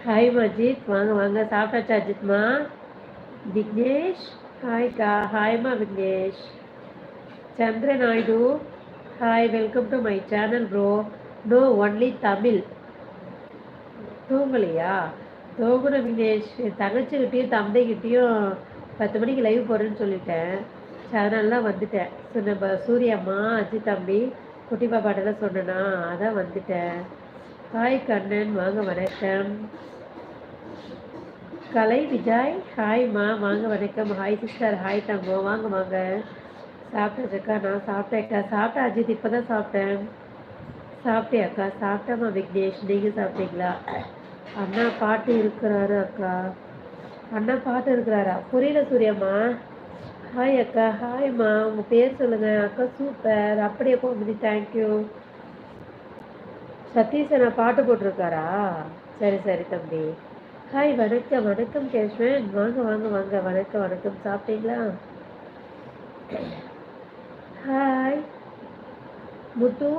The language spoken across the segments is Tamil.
ஹாய் அஜித் வாங்க வாங்க. சாப்பிட்டாச்சா அஜித்மா? விக்னேஷ்? ஹாய்க்கா ஹாய்மா Vignesh. Chandra Naidu hi welcome to my channel bro no only Tamil. தூங்கலையா? தூங்கணும் விக்னேஷ். என் தங்கச்சிக்கிட்டேயும் தந்தைக்கிட்டேயும் பத்து மணிக்கு லைவ் போடுறேன்னு சொல்லிட்டேன். சேனல்லாம் வந்துட்டேன். ஸோ நம்ம சூரியம்மா அஜித் தம்பி குட்டி பாப்பாட்டெல்லாம் சொன்னேன்னா அதான் வந்துட்டேன். ஹாய் கண்ணன் வாங்க வணக்கம். கலை விஜய் ஹாய்மா வாங்க வணக்கம். ஹாய் சிஸ்டர் ஹாய் தங்கம் வாங்க வாங்க. சாப்பிட்டதுக்கா? நான் சாப்பிட்டேன்க்கா. சாப்பிட்டேன் அஜித் இப்போ தான் சாப்பிட்டேன். சாப்பிட்டேன் அக்கா சாப்பிட்டேம்மா விக்னேஷ் நீங்கள் சாப்பிட்டீங்களா? அண்ணா பாட்டு இருக்கிறாரு அக்கா. அண்ணா பாட்டு இருக்கிறாரா? புரியல சூரியம்மா. ஹாய் அக்கா ஹாய்மா உங்கள் பேர் சொல்லுங்கள் அக்கா சூப்பர். அப்படியே கோமதி தேங்க்யூ சதீஷ் பாட்டு போட்டிருக்காரா? சரி சரி தம்பி. ஹாய் வணக்கம் வணக்கம் கேஷ்வன். வாங்க வாங்க வாங்க. வணக்கம் வணக்கம். சாப்பிட்டீங்களா? ஹாய் முத்து.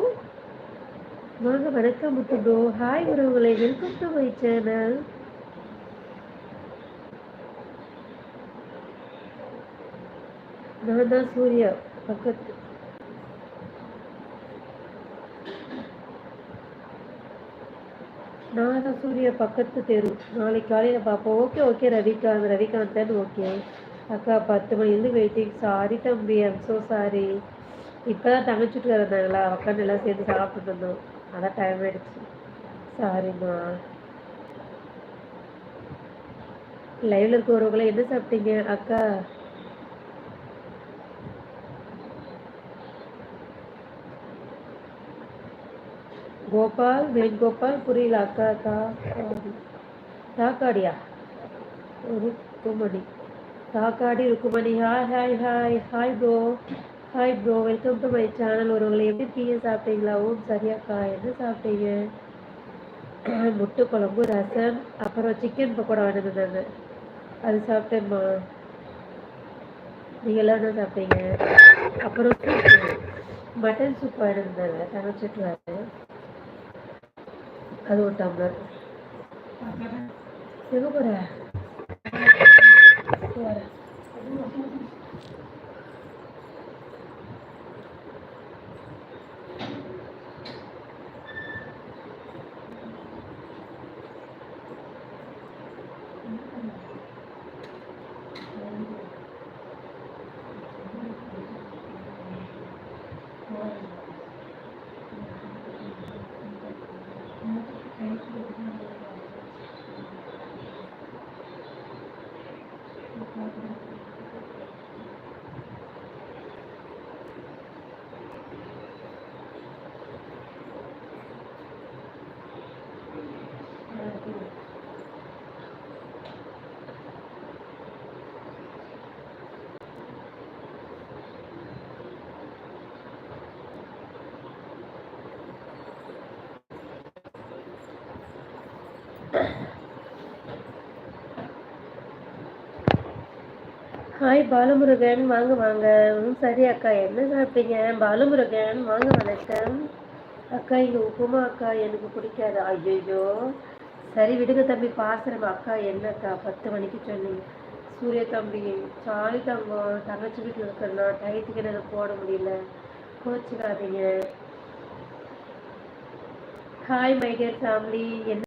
வாங்க வணக்கம் முத்து ப்ரோ ஹாய் உறவுகளை. வெல்கம் டு மை சேனல் நான் தான் சூர்யா. பக்கத்து நான் தான் பக்கத்து தெரு. நாளைக்கு காலையில் பார்ப்போம். Okay okay Ravikanth Ravikanthan okay. அக்கா பத்து மணிலேருந்து வெயிட்டிங். சாரி தம்பி ஐம் ஸோ சாரி இப்போ தான் தங்கச்சிட்டு இருந்தாங்களா உட்காந்து எல்லாம் சேர்ந்து சாப்பிட்டு இருந்தோம். அதான் டைம் ஆயிடுச்சு. சாரிம்மா லைவ்ல இருக்கிறவங்கள என்ன சாப்பிட்டீங்க? அக்கா கோபால் வேணுகோபால் புரியல அக்கா அக்கா சாக்காடியா Rukmani சாக்காடி Rukmani hi hi hi hi bro hi bro welcome to my channel ஒருவங்களை எப்படி இருக்கீங்க சாப்பிட்டீங்களா? ஓம் சரியாக்கா என்ன சாப்பிட்டீங்க? முட்டை குழம்பு ரசம் அப்புறம் சிக்கன் பக்கோடா வேணுந்தாங்க அது சாப்பிட்டேன்மா நீங்கள் எல்லாம் என்ன சாப்பிட்டீங்க? அப்புறம் மட்டன் சூப் வேணுந்தாங்க தங்கச்சிட்டு வரேன் அது ஒரு டம்ளர். எங்க போகிற ஹாய் பாலமுருகன். வாங்க வாங்க. ம் சரி அக்கா. என்ன சாப்பிட்டீங்க? பாலமுருகன் வாங்க வணக்கம். அக்கா இங்கே உப்புமா அக்கா. எனக்கு பிடிக்காது. ஐயோ சரி விடுங்க தம்பி. பாசுறேன் அக்கா என்னக்கா பத்து மணிக்கு சொன்னீங்க. சூரிய தம்பி சாலி தங்கம். தங்கச்சி வீட்டில் இருக்கிறனா? டயத்துக்கு எனக்கு போட முடியல. கோச்சிக்காதீங்க. ஹாய் மை டியர் ஃபேமிலி என்ன